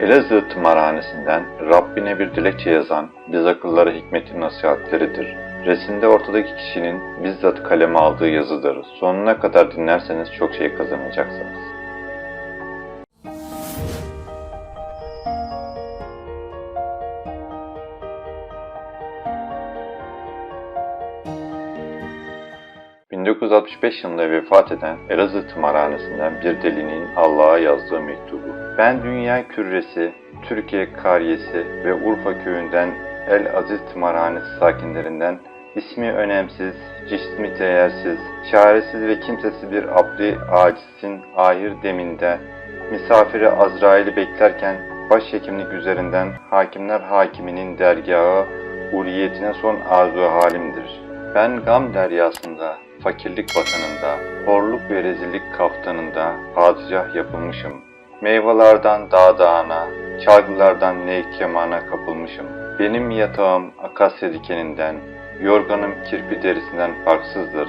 Elazığ tımarhanesinden Rabbine bir dilekçe yazan biz akıllara hikmetin nasihatleridir. Resimde ortadaki kişinin bizzat kaleme aldığı yazıdır. Sonuna kadar dinlerseniz çok şey kazanacaksınız. ...1965 yılında vefat eden Elazığ tımarhanesinden bir delinin Allah'a yazdığı mektubu. Ben dünya küresi, Türkiye kariyesi ve Urfa köyünden El Aziz tımarhanesi sakinlerinden ismi önemsiz, cismi değersiz, çaresiz ve kimsesiz bir abdi acizin ahir deminde misafiri Azrail'i beklerken başhekimlik üzerinden hakimler hakiminin dergahı uliyetine son arzu halimdir. Ben gam deryasında, fakirlik vatanında, horluk ve rezillik kaftanında padişah yapılmışım. Meyvelerden dağ dağına, çalgılardan ney kemana kapılmışım. Benim yatağım akasya dikeninden, yorganım kirpi derisinden farksızdır.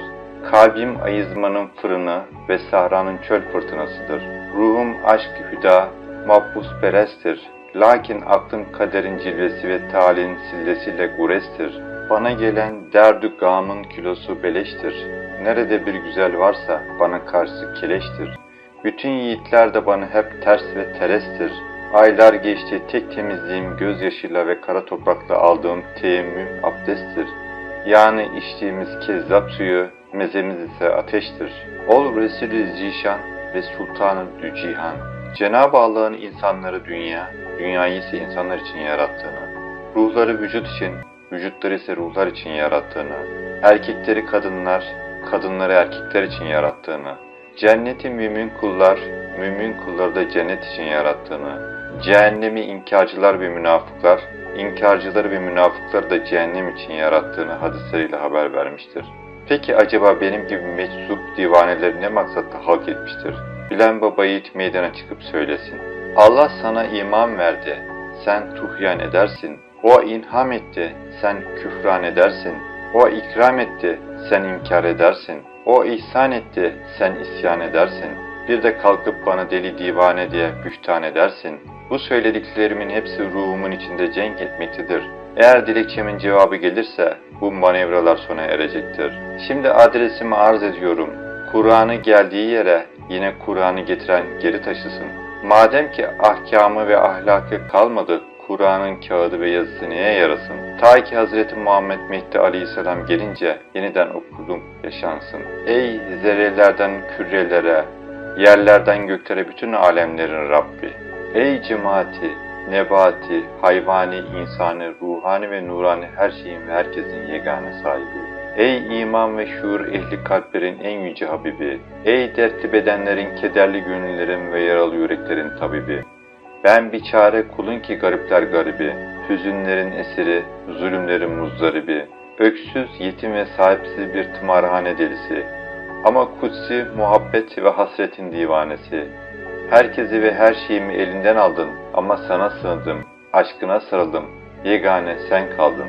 Kalbim ayızmanın fırını ve sahranın çöl fırtınasıdır. Ruhum aşk hüda, mahpus peresttir. Lakin aklım kaderin cilvesi ve talihin sillesiyle gurestir. Bana gelen derdü gamın kilosu beleştir. Nerede bir güzel varsa bana karşı keleştir. Bütün yiğitler de bana hep ters ve terestir. Aylar geçti tek temizliğim gözyaşıyla ve kara toprakla aldığım teyemmüm abdesttir. Yani içtiğimiz kezzap suyu, mezemiz ise ateştir. Ol Resulü Zişan ve Sultanı Dücihan. Cenab-ı Allah'ın insanları dünya, dünyayı ise insanlar için yarattığını, ruhları vücut için, vücutları ise ruhlar için yarattığını, erkekleri kadınlar, kadınları erkekler için yarattığını, cenneti mümin kullar, mümin kulları da cennet için yarattığını, cehennemi inkarcılar ve münafıklar, inkarcıları ve münafıkları da cehennem için yarattığını hadisleriyle haber vermiştir. Peki acaba benim gibi meczup divaneleri ne maksatla halk etmiştir? Bilen baba yiğit meydana çıkıp söylesin. Allah sana iman verdi, sen tuhyan edersin. O inham etti, sen küfran edersin. O ikram etti, sen inkar edersin. O ihsan etti, sen isyan edersin. Bir de kalkıp bana deli divane diye bühtan edersin. Bu söylediklerimin hepsi ruhumun içinde cenk etmektedir. Eğer dilekçemin cevabı gelirse bu manevralar sona erecektir. Şimdi adresimi arz ediyorum. Kur'an'ı geldiği yere yine Kur'an'ı getiren geri taşısın. Madem ki ahkamı ve ahlakı kalmadı, Kur'an'ın kağıdı ve yazısı neye yarasın? Ta ki Hz. Muhammed Mehdi Aleyhisselam gelince yeniden okudum yaşansın. Ey zerrelerden kürelere, yerlerden göklere bütün alemlerin Rabbi! Ey cemaati, nebati, hayvani, insani, ruhani ve nurani her şeyin ve herkesin yegane sahibi. Ey iman ve şuur ehli kalplerin en yüce Habibi. Ey dertli bedenlerin, kederli gönüllerin ve yaralı yüreklerin tabibi. Ben bir çare kulun ki garipler garibi, hüzünlerin esiri, zulümlerin muzdaribi, öksüz, yetim ve sahipsiz bir tımarhane delisi. Ama kutsi, muhabbet ve hasretin divanesi. Herkesi ve her şeyimi elinden aldın ama sana sığındım, aşkına sarıldım, yegane sen kaldın.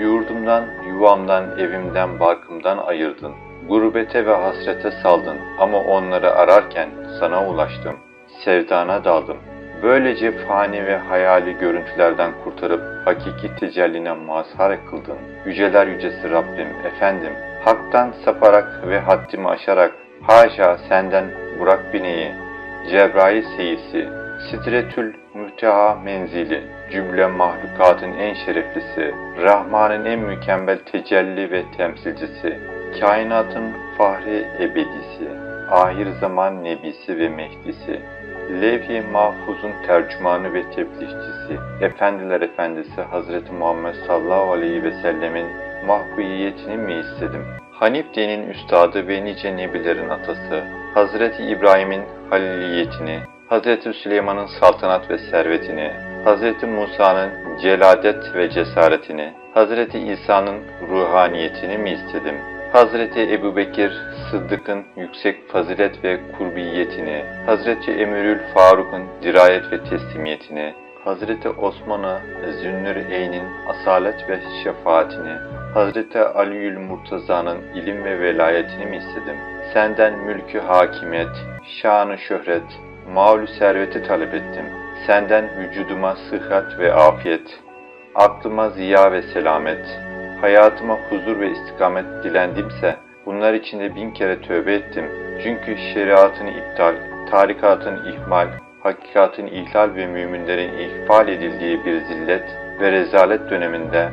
Yurdumdan, yuvamdan, evimden, barkımdan ayırdın. Gurbete ve hasrete saldın ama onları ararken sana ulaştım. Sevdana daldım. Böylece fani ve hayali görüntülerden kurtarıp hakiki tecelline mazhar kıldın. Yüceler yücesi Rabbim, efendim, haktan saparak ve haddimi aşarak, haşa senden Burak bineği, Cebrail seyisi, Sidretül Müteha menzili, cümle mahlukatın en şereflisi, Rahman'ın en mükemmel tecelli ve temsilcisi, kainatın fahri ebedisi, ahir zaman nebisi ve mehdisi, Levh-i Mahfuz'un tercümanı ve tebliğcisi, Efendiler Efendisi Hazreti Muhammed sallallahu aleyhi ve sellemin mahbubiyetini mi istedim? Hanif dinin üstadı ve nice nebilerin atası, Hazreti İbrahim'in haliliyetini, Hazreti Süleyman'ın saltanat ve servetini, Hazreti Musa'nın celadet ve cesaretini, Hazreti İsa'nın ruhaniyetini mi istedim? Hazreti Ebubekir Sıddık'ın yüksek fazilet ve kurbiyetini, Hazreti Emirül Faruk'un dirayet ve teslimiyetini, Hazreti Osman'a Zünnür Eyn'in asalet ve şefaatini, Hazreti Aliül Murtaza'nın ilim ve velayetini mi istedim? Senden mülkü hakimiyet, şanı şöhret, Mağlu serveti talep ettim. Senden vücuduma sıhhat ve afiyet, aklıma ziya ve selamet, hayatıma huzur ve istikamet dilendimse bunlar içinde bin kere tövbe ettim. Çünkü şeriatın iptal, tarikatın ihmal, hakikatin ihlal ve müminlerin ihfal edildiği bir zillet ve rezalet döneminde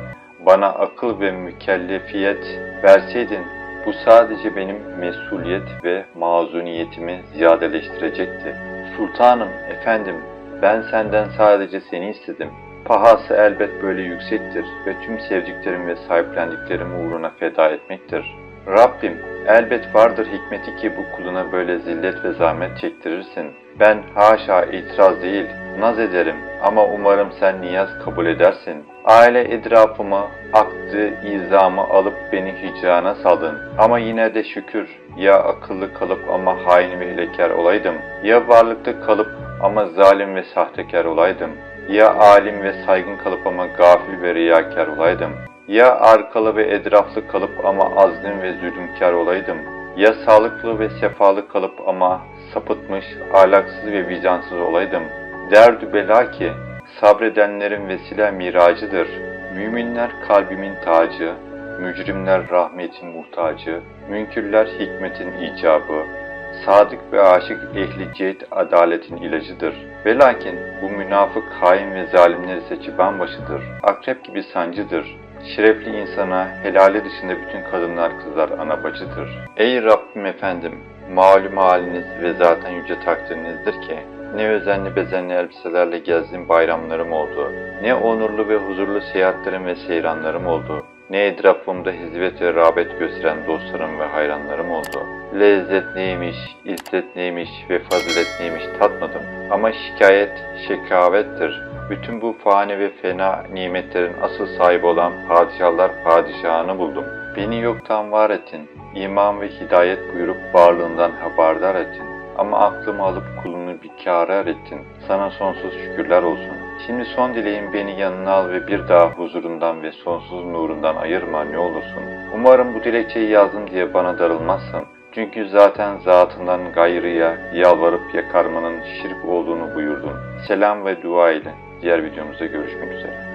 bana akıl ve mükellefiyet verseydin bu sadece benim mesuliyet ve mazuniyetimi ziyadeleştirecekti. Sultanım, efendim, ben senden sadece seni istedim. Pahası elbet böyle yüksektir ve tüm sevdiklerim ve sahiplendiklerim uğruna feda etmektir. Rabbim, elbet vardır hikmeti ki bu kuluna böyle zillet ve zahmet çektirirsin. Ben haşa itiraz değil, naz ederim ama umarım sen niyaz kabul edersin. Aile etrafımı, aktı, izamı alıp beni hicrana saldın. Ama yine de şükür, ya akıllı kalıp ama hain ve hilekar olaydım, ya varlıklı kalıp ama zalim ve sahtekar olaydım, ya alim ve saygın kalıp ama gafil ve riyakar olaydım, ya arkalı ve etraflı kalıp ama azgın ve zulümkar olaydım, ya sağlıklı ve sefalı kalıp ama sapıtmış, ahlaksız ve vicdansız olaydım. Derdü bela ki, sabredenlerin vesile miracıdır. Müminler kalbimin tacı, mücrimler rahmetin muhtacı, münkürler hikmetin icabı, sadık ve aşık ehli cihet adaletin ilacıdır. Ve lakin bu münafık hain ve zalimleri seçi bambaşıdır. Akrep gibi sancıdır. Şerefli insana helali dışında bütün kadınlar kızlar ana bacıdır. Ey Rabbim efendim, malum haliniz ve zaten yüce takdirinizdir ki, ne özenli bezenli elbiselerle gezdiğim bayramlarım oldu, ne onurlu ve huzurlu seyahatlerim ve seyranlarım oldu, ne etrafımda hizmet ve rağbet gösteren dostlarım ve hayranlarım oldu. Lezzet neymiş, izzet neymiş ve fazilet neymiş tatmadım. Ama şikayet şekavettir. Bütün bu fani ve fena nimetlerin asıl sahibi olan padişahlar padişahını buldum. Beni yoktan var ettin. İman ve hidayet buyurup varlığından haberdar ettin. Ama aklımı alıp kulunu bir kârar ettin. Sana sonsuz şükürler olsun. Şimdi son dileğim beni yanına al ve bir daha huzurundan ve sonsuz nurundan ayırma ne olursun. Umarım bu dilekçeyi yazdım diye bana darılmazsın. Çünkü zaten zatından gayrıya yalvarıp yakarmanın şirk olduğunu buyurdun. Selam ve dua ile diğer videomuzda görüşmek üzere.